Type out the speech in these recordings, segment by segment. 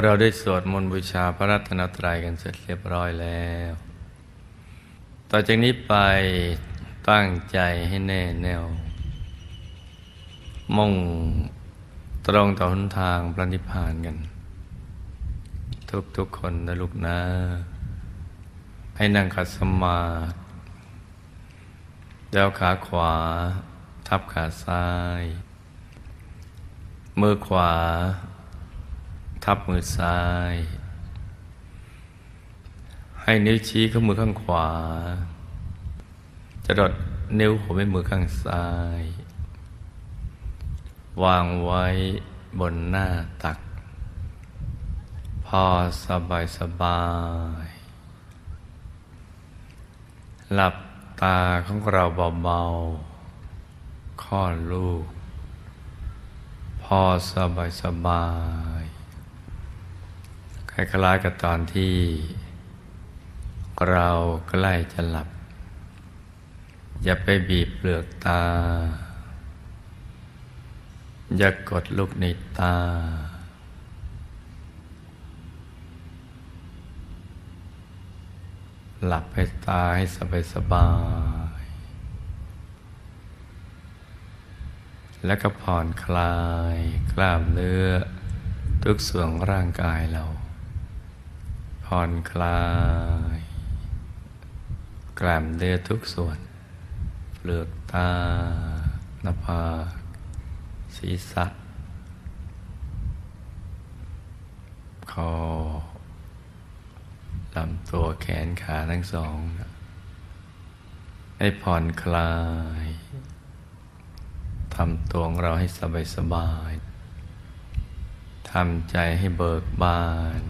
พอเราได้สวดมนต์บูชาพระรัตนตรัยกันเสร็จเรียบร้อยแล้ว ต่อจากนี้ไปตั้งใจให้แน่แน่วมุ่งตรงต่อหนทางพระนิพพานกัน ทุกทุกคนนะลูกนะ ให้นั่งขัดสมาธิแล้วขาขวา ทับขาซ้าย มือขวา ทับมือซ้าย ให้นิ้วชี้ข้ามือข้างขวา จะดดนิ้วหัวแม่มือข้างซ้าย วางไว้บนหน้าตัก พอสบายสบาย หลับตาของเราเบาๆคลอลูก พอสบายสบาย คล้ายๆกับตอนที่ เราใกล้จะหลับ อย่าไปบีบเปลือกตา อย่ากดลูกในตา หลับให้ตาให้สบายสบายๆแล้วก็ผ่อนคลายกล้ามเนื้อทุกส่วนร่างกายเรา ผ่อนคลาย กล้ามเนื้อทุกส่วน เปลือกตาหน้าผากศีรษะคอลำตัวแขนขาทั้งสองให้ผ่อนคลายทำตัวของเราให้สบายสบายทำใจให้เบิกบาน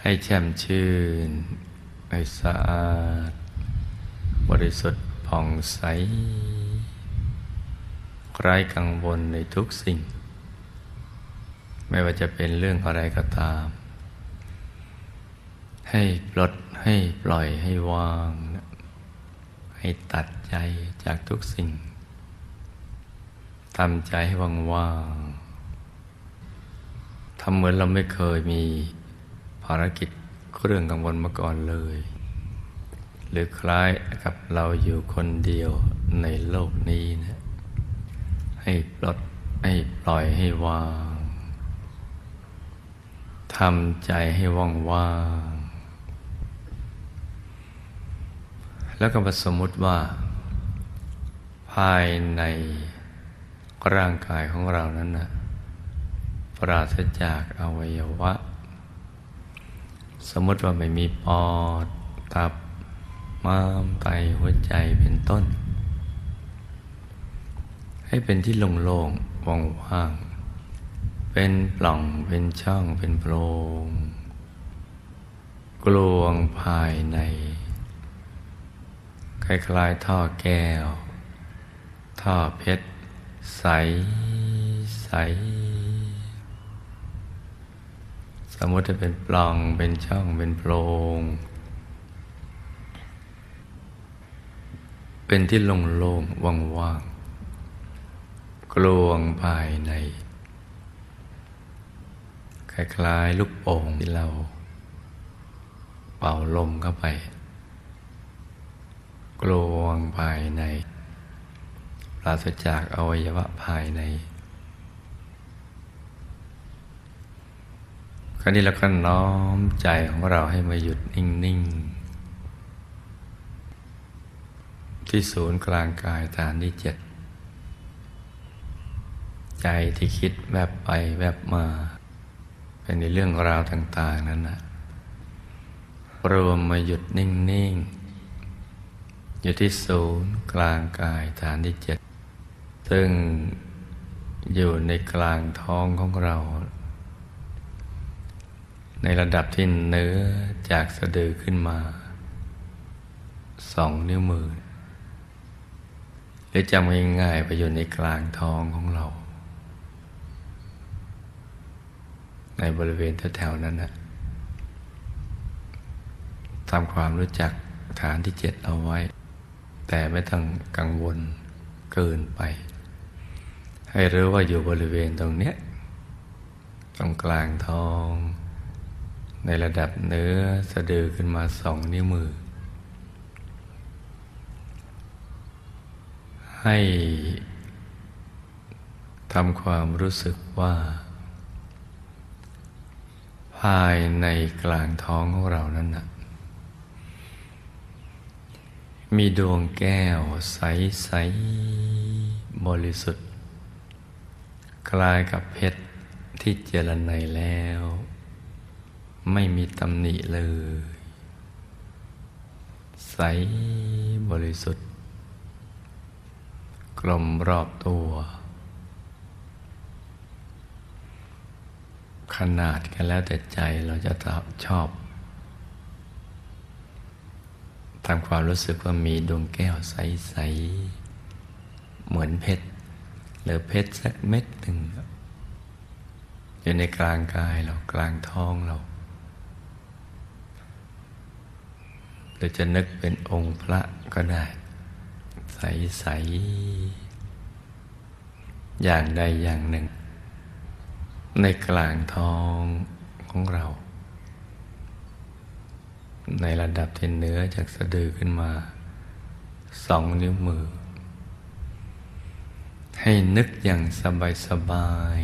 ให้แช่มชื่น ให้สะอาด บริสุทธิ์ผ่องใสไร้กังวลในทุกสิ่ง ไม่ว่าจะเป็นเรื่องอะไรก็ตาม ให้ปลดให้ปล่อยให้วาง ให้ตัดใจจากทุกสิ่งทำใจให้ว่างๆทำเหมือนเราไม่เคยมีารกิจเรื่องกังวลมาก่อนเลย หรือคล้ายกับเราอยู่คนเดียวในโลกนี้นะให้ปลดให้ปล่อยให้วางทำใจให้ว่างๆแล้วก็มาสมมติว่า ภายในร่างกายของเรานั้นนะปราศจากอวัยวะ สมมติว่าไม่มีปอดตับม้ามไตหัวใจเป็นต้น ให้เป็นที่โล่งๆว่างๆเป็นปล่องเป็นช่องเป็นโพรงกลวงภายใน คล้ายๆท่อแก้ว ท่อเพชร ใสใส สมมติจะเป็นปล่องเป็นช่องเป็นโพรง เป็นที่โล่งๆว่างๆกลวงภายใน คล้ายๆลูกโป่งที่เรา เป่าลมเข้าไป กลวงภายใน ปราศจากอวัยวะภายใน คราวนี้เราก็น้อมใจของเราให้มาหยุดนิ่ง ๆ ที่ศูนย์กลางกายฐานที่เจ็ดใจที่คิดแวบไปแวบมา เป็นในเรื่องราวต่าง ๆ นั้นนะรวมมาหยุดนิ่ง ๆ อยู่ที่ศูนย์กลางกายฐานที่เจ็ดซึ่งอยู่ในกลางท้องของเรา ในระดับที่เนื้อจากสะดือขึ้นมาสองนิ้วมือหรือจำง่ายๆไปอยู่ในกลางท้องของเรา ในบริเวณแถวๆนั้นนะทำความรู้จักฐานที่เจ็ดเอาไว้ แต่ไม่ต้องกังวลเกินไป ให้รู้ว่าอยู่บริเวณตรงเนี้ยตรงกลางท้อง ในระดับเนื้อสะดือขึ้นมาสองนิ้วมือ ให้ทำความรู้สึกว่า ภายในกลางท้องของเรานั้นนะมีดวงแก้วใส ๆ บริสุทธิ์ คล้ายกับเพชรที่เจรไนแล้ว ไม่มีตำหนิเลย ใสบริสุทธิ์ กลมรอบตัว ขนาดกันแล้วแต่ใจเราจะชอบทำความรู้สึกว่ามีดวงแก้วใส ๆ เหมือนเพชรหรือเพชรสักเม็ดหนึ่งอยู่ในกลางกายเรากลางท้องเรา หรือจะนึกเป็นองค์พระก็ได้ ใส ๆ อย่างใดอย่างหนึ่ง ในกลางทองของเรา ในระดับที่เนื้อจากสะดือขึ้นมาสองนิ้วมือ ให้นึกอย่างสบายสบาย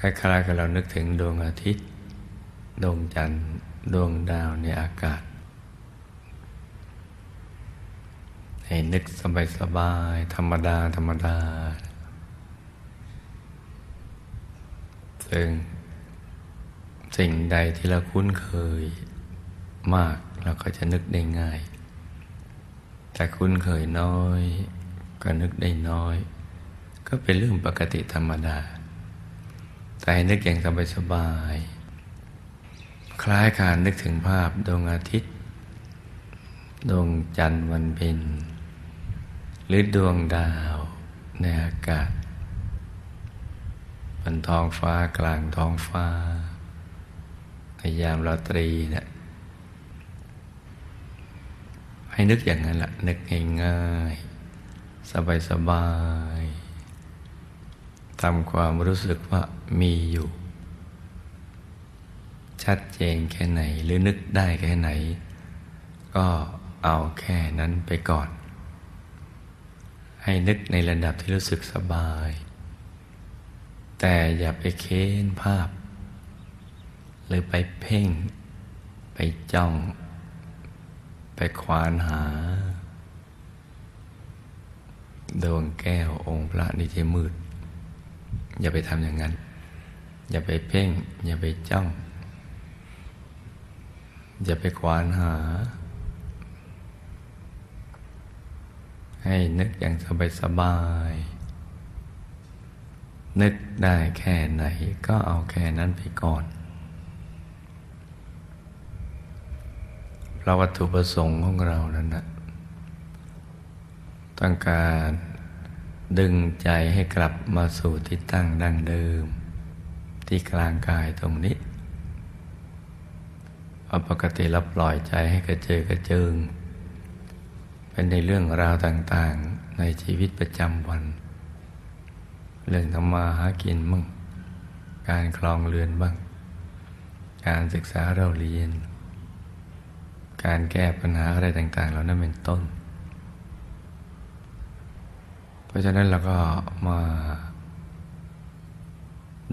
คล้ายๆกับเรานึกถึงดวงอาทิตย์ ดวงจันทร์ ดวงดาวในอากาศ ให้นึกสบายสบายธรรมดา ธรรมดา ซึ่งสิ่งใดที่เราคุ้นเคยมากเราก็จะนึกได้ง่าย แต่คุ้นเคยน้อย ก็นึกได้น้อย ก็เป็นเรื่องปกติธรรมดา แต่นึกอย่างสบายๆ คล้ายการนึกถึงภาพดวงอาทิตย์ ดวงจันทร์วันเพ็ญหรือดวงดาวในอากาศบนท้องฟ้ากลางท้องฟ้าในยามราตรีเนะี่ยให้นึกอย่างนั้นละนึกง่ายๆ สบายๆทำความรู้สึกว่ามีอยู่ ชัดเจนแค่ไหน หรือนึกได้แค่ไหน ก็เอาแค่นั้นไปก่อน ให้นึกในระดับที่รู้สึกสบาย แต่อย่าไปเค้นภาพ หรือไปเพ่ง ไปจ้อง ไปควานหา ดวงแก้วองค์พระนี่จมืด อย่าไปทำอย่างนั้น อย่าไปเพ่ง อย่าไปจ้อง อย่าไปควานหา ให้นึกอย่างสบายสบาย นึกได้แค่ไหนก็เอาแค่นั้นไปก่อนราะวัตถุประสงค์ของเรานั้นนะต้องการดึงใจให้กลับมาสู่ที่ตั้งดั้งเดิม ที่กลางกายตรงนี้ อปกติเราปล่อยใจให้กระเจิงกระเจิงเป็นในเรื่องราวต่างๆในชีวิตประจำวัน เรื่องทำมาหากินมั่งการคลองเรือนบ้าง การศึกษาเราเรียน การแก้ปัญหาอะไรต่างๆเหล่านั้นเป็นต้น เพราะฉะนั้นเราก็มา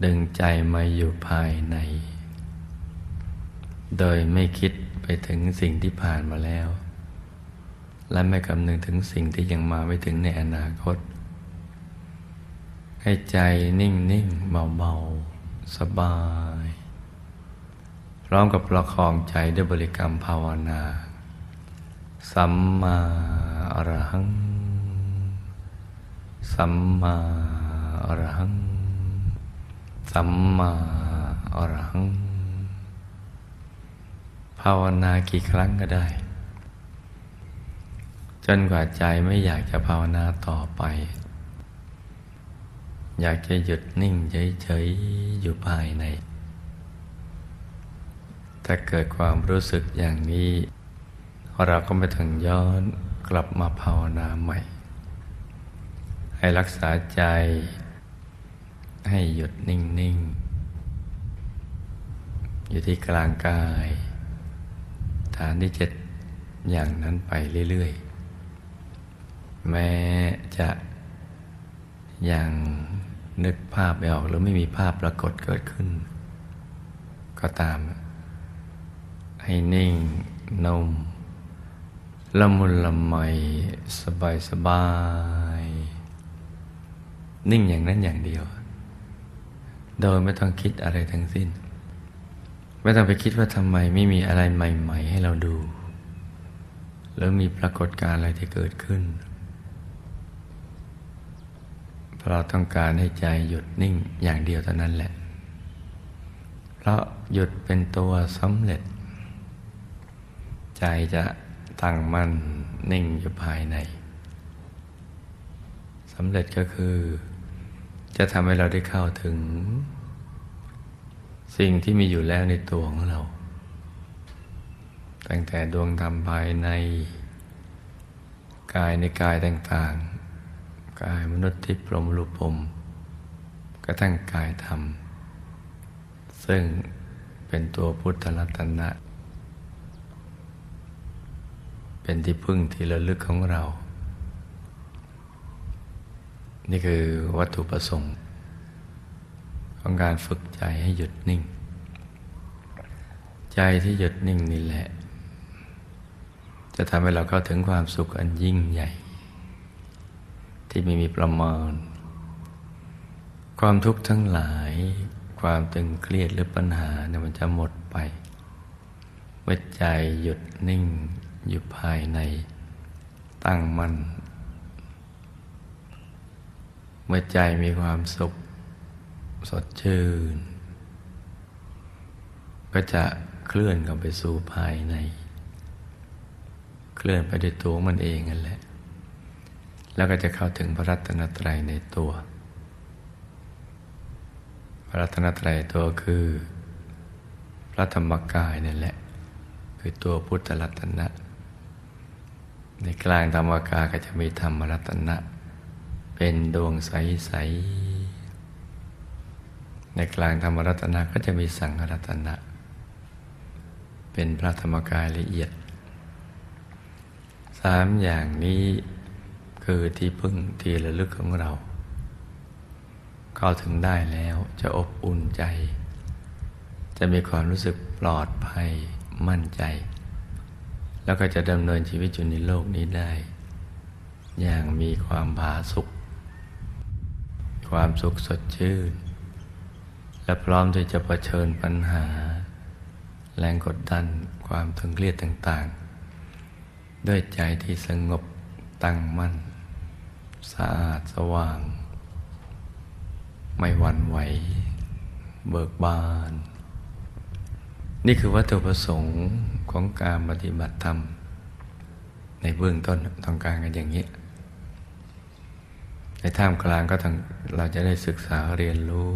ดึงใจมาอยู่ภายใน โดยไม่คิดไปถึงสิ่งที่ผ่านมาแล้ว และไม่กำนึงถึงสิ่งที่ยังมาไม่ถึงในอนาคต ให้ใจนิ่งๆเบาๆ สบายร้อมกับประคองใจด้วยบริกรรมภาวนา สัมมาอรหัง สัมมาอรหัง สัมมาอรหัง ภาวนากี่ครั้งก็ได้ จนกว่าใจไม่อยากจะภาวนาต่อไป อยากจะหยุดนิ่งเฉยๆอยู่ภายใน ถ้าเกิดความรู้สึกอย่างนี้ เราก็ไม่ถึงย้อนกลับมาภาวนาใหม่ ให้รักษาใจ ให้หยุดนิ่ง ๆ อยู่ที่กลางกาย ฐานที่เจ็ดอย่างนั้นไปเรื่อยๆ แม้จะยังนึกภาพไม่ออกหรือไม่มีภาพปรากฏเกิดขึ้น ก็ตาม ให้นิ่งนุ่มละมุนละไมสบายสบาย นิ่งอย่างนั้นอย่างเดียว โดยไม่ต้องคิดอะไรทั้งสิ้น ไม่ต้องไปคิดว่าทำไมไม่มีอะไรใหม่ ๆ ให้เราดูหรือมีปรากฏการณ์อะไรที่เกิดขึ้น เพราะเราต้องการให้ใจหยุดนิ่งอย่างเดียวเท่านั้นแหละ เพราะหยุดเป็นตัวสำเร็จ ใจจะตั้งมั่นนิ่งอยู่ภายในสำเร็จก็คือ จะทำให้เราได้เข้าถึง สิ่งที่มีอยู่แล้วในตัวของเรา ตั้งแต่ดวงธรรมภายในกายในกายต่างๆ กายมนุษย์ที่พรมรูปผมกระทั่งกายธรรม ซึ่งเป็นตัวพุทธรัตนะ เป็นที่พึ่งที่ระลึกของเรา นี่คือวัตถุประสงค์ ของการฝึกใจให้หยุดนิ่ง ใจที่หยุดนิ่งนี่แหละ จะทำให้เราเข้าถึงความสุขอันยิ่งใหญ่ ที่ไม่มีประมาณ ความทุกข์ทั้งหลาย ความตึงเครียดหรือปัญหาเนี่ยมันจะหมดไปเมื่อใจหยุดนิ่งอยู่ภายในตั้งมั่นเมื่อใจมีความสุข สดชื่น ก็จะเคลื่อนเข้าไปสู่ภายใน เคลื่อนไปด้วยตัวมันเองนั่นแหละ แล้วก็จะเข้าถึงพระรัตนตรัยในตัว พระรัตนตรัยตัวคือ พระธรรมกายนั่นแหละ คือตัวพุทธรัตนะในกลางธรรมกายก็จะมีธรรมรัตนะ เป็นดวงใสๆ ในกลางธรรมรัตนะก็จะมีสังฆรัตนะ เป็นพระธรรมกายละเอียด สามอย่างนี้คือที่พึ่งที่ระลึกของเรา เข้าถึงได้แล้วจะอบอุ่นใจ จะมีความรู้สึกปลอดภัยมั่นใจ แล้วก็จะดำเนินชีวิตอยู่ในโลกนี้ได้ อย่างมีความผาสุข ความสุขสดชื่น และพร้อมที่จะะเผชิญปัญหา แรงกดดันความตึงเครียดต่างๆ ด้วยใจที่สงบตั้งมั่น สะอาดสว่าง ไม่หวั่นไหว เบิกบาน นี่คือวัตถุประสงค์ของการปฏิบัติธรรม ในเบื้องต้นต้องการกันอย่างนี้ในท่ามกลางก็ทั้งเราจะได้ศึกษาเรียนรู้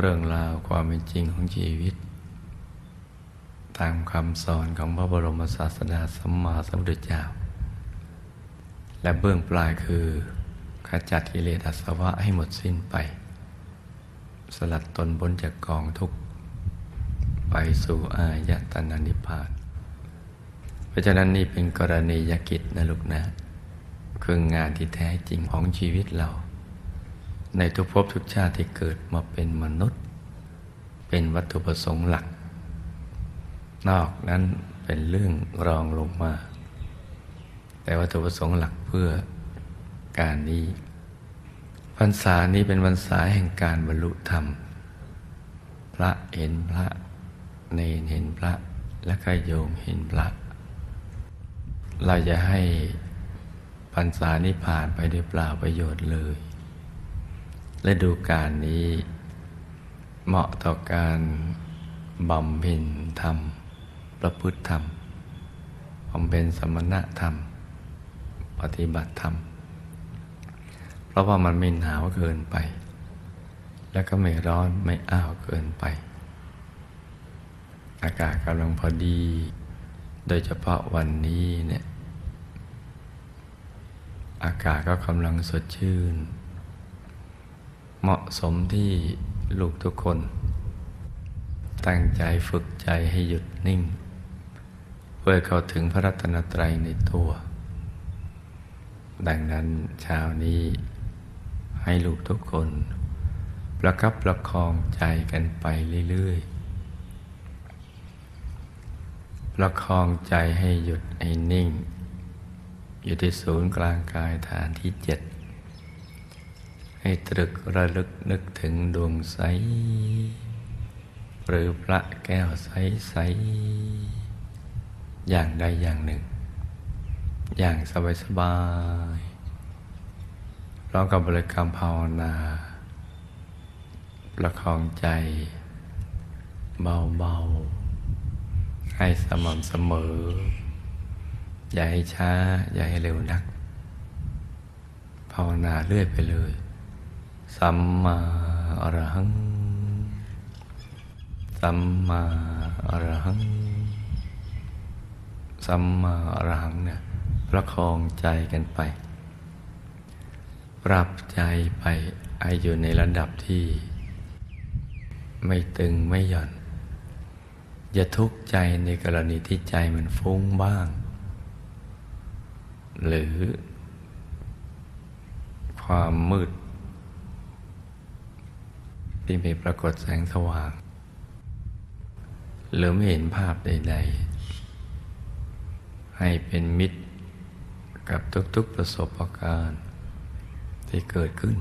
เรื่องราวความเป็นจริงของชีวิต ตามคำสอนของพระบรมศาสดาสัมมาสัมพุทธเจ้า และเบื้องปลายคือขจัดกิเลสอาสวะให้หมดสิ้นไป สลัดตนบนจากกองทุกข์ ไปสู่อายตนะนิพพาน เพราะฉะนั้นนี่เป็นกรณียกิจนะลูกนะ คืองานที่แท้จริงของชีวิตเรา ในทุกภพทุกชาติที่เกิดมาเป็นมนุษย์ เป็นวัตถุประสงค์หลัก นอกนั้นเป็นเรื่องรองลงมา แต่วัตถุประสงค์หลักเพื่อการนี้พรรษานี้เป็นพรรษาแห่งการบรรลุธรรม พระเห็นพระเนนเห็นพระและก็โยมเห็นพระ เราจะให้พรรษานี้ผ่านไปด้วยเปล่าประโยชน์เลย และดูการนี้ เหมาะต่อการบำเพ็ญธรรม ประพฤติธรรมบำเพ็ญสมณธรรม ปฏิบัติธรรม เพราะว่ามันไม่หนาวเกินไป แล้วก็ไม่ร้อนไม่อ้าวเกินไป อากาศกำลังพอดี โดยเฉพาะวันนี้เนี่ย อากาศก็กำลังสดชื่น เหมาะสมที่ลูกทุกคน ตั้งใจฝึกใจให้หยุดนิ่ง เพื่อเข้าถึงพระรัตนตรัยในตัว ดังนั้นเช้านี้ให้ลูกทุกคน ประคับประคองใจกันไปเรื่อย ๆ ประคองใจให้หยุดให้นิ่ง อยู่ที่ศูนย์กลางกายฐานที่เจ็ด ให้ตรึกระลึกนึกถึงดวงใส หรือพระแก้วใสใสอย่างใดอย่างหนึ่ง อย่างสบายสบายร้องกับบริกรรมภาวนา ประคองใจ เบาๆ ให้สม่ำเสมอ อย่าให้ช้า อย่าให้เร็วนัก ภาวนาเรื่อยไปเลย สัมมาอรหัง สัมมาอรหัง สัมมาอรหังเนี่ยประคองใจกันไป ปรับใจไปไออยู่ในระดับที่ ไม่ตึงไม่หย่อน อย่าทุกข์ใจในกรณีที่ใจมันฟุ้งบ้าง หรือความมืด ที่มีปรากฏแสงสว่าง หรือไม่เห็นภาพใด ๆ ให้เป็นมิตรกับทุกๆประสบการณ์ที่เกิดขึ้น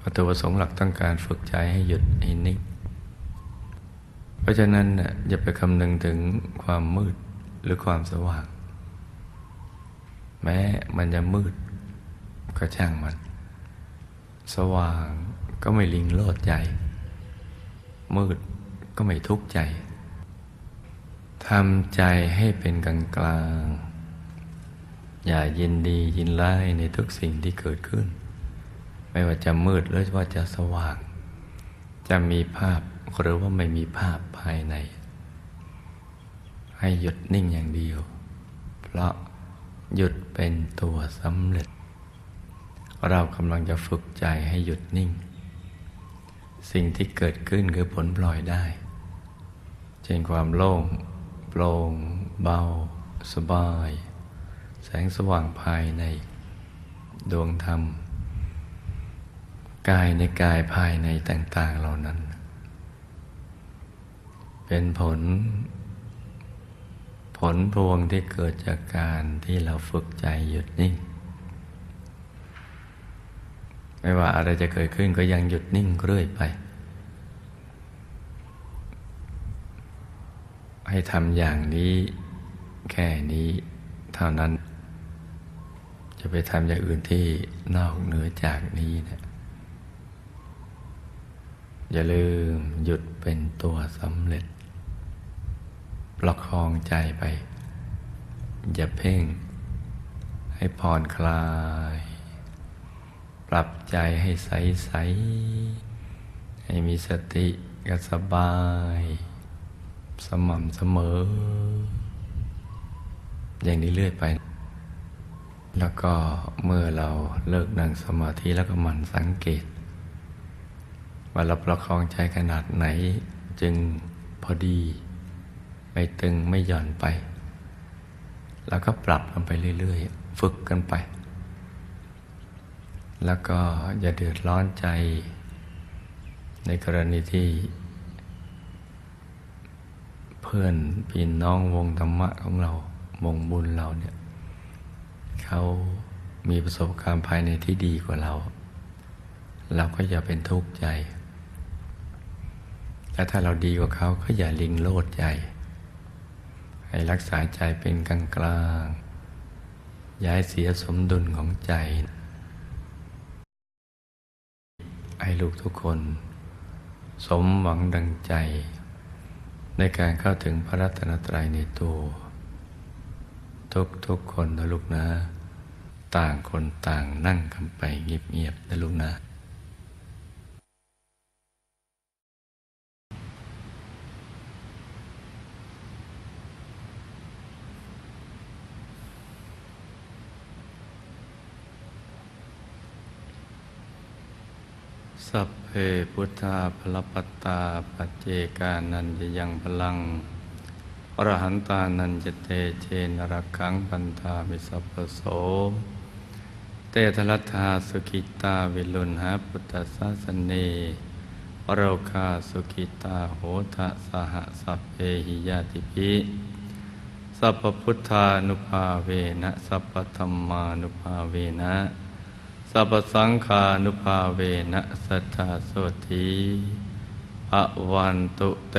วัตถุประสงค์หลักต้องการฝึกใจให้หยุดให้นิ่งเพราะฉะนั้นน่ะอย่าไปคำนึงถึงความมืดหรือความสว่าง แม้มันจะมืดก็ช่างมัน สว่าง ก็ไม่ลิงโลดใจ มืดก็ไม่ทุกข์ใจทำใจให้เป็นกลางกลาง อย่ายินดียินไล่ในทุกสิ่งที่เกิดขึ้น ไม่ว่าจะมืดหรือว่าจะสว่าง จะมีภาพหรือว่าไม่มีภาพภายใน ให้หยุดนิ่งอย่างเดียว เพราะหยุดเป็นตัวสำเร็จ เรากำลังจะฝึกใจให้หยุดนิ่ง สิ่งที่เกิดขึ้นคือผลปล่อยได้ เช่นความโล่งโปร่งเบา สบาย แสงสว่างภายในดวงธรรม กายในกายภายในต่าง ๆ เหล่านั้น เป็นผล ผลพวงที่เกิดจากการที่เราฝึกใจหยุดนิ่ง ไม่ว่าอะไรจะเกิดขึ้นก็ยังหยุดนิ่งเรื่อยไป ให้ทำอย่างนี้แค่นี้เท่านั้น จะไปทำอย่างอื่นที่นอกเหนือจากนี้นะอย่าลืมหยุดเป็นตัวสำเร็จ ประคองใจไป อย่าเพ่ง ให้ผ่อนคลาย ปรับใจให้ใสใสให้มีสติกับสบาย สม่ำเสมอ อย่างนี้เรื่อยไป แล้วก็เมื่อเราเลิกนั่งสมาธิแล้วก็หมั่นสังเกต ว่าเราประคองใจขนาดไหนจึงพอดี ไม่ตึงไม่หย่อนไป แล้วก็ปรับกันไปเรื่อยๆ ฝึกกันไป แล้วก็อย่าเดือดร้อนใจ ในกรณีที่ เพื่อนพี่น้องวงธรรมะของเรา วงบุญเราเนี่ยเขามีประสบการณ์ภายในที่ดีกว่าเรา เราก็อย่าเป็นทุกข์ใจและถ้าเราดีกว่าเขาก็อย่าลิงโลดใจ ให้รักษาใจเป็นกลางกลางย้ายเสียสมดุลของใจ ให้ลูกทุกคน สมหวังดังใจ ในการเข้าถึงพระรัตนตรัยในตัว ทุกทุกคนนะลูกนะ ต่างคนต่างนั่งกันไปเงียบๆนะลูกนะ สัพเพพุทธาพลปตตาปัจเจกานันจะยังพลังอรหันตานันจะเตเชนรักขังปันธามิสัพโส เตทลัทธาสุขิตาวิลุนหาพุทธศาสเนวโรคาสุขิตาโหทะสหสัพเพหิยาติภิสัพพุทธานุภาเวนะสัพพธรรมานุภาเวนะ สัพสังคานุภาเวนะสัทธาโสธีอวันตุเต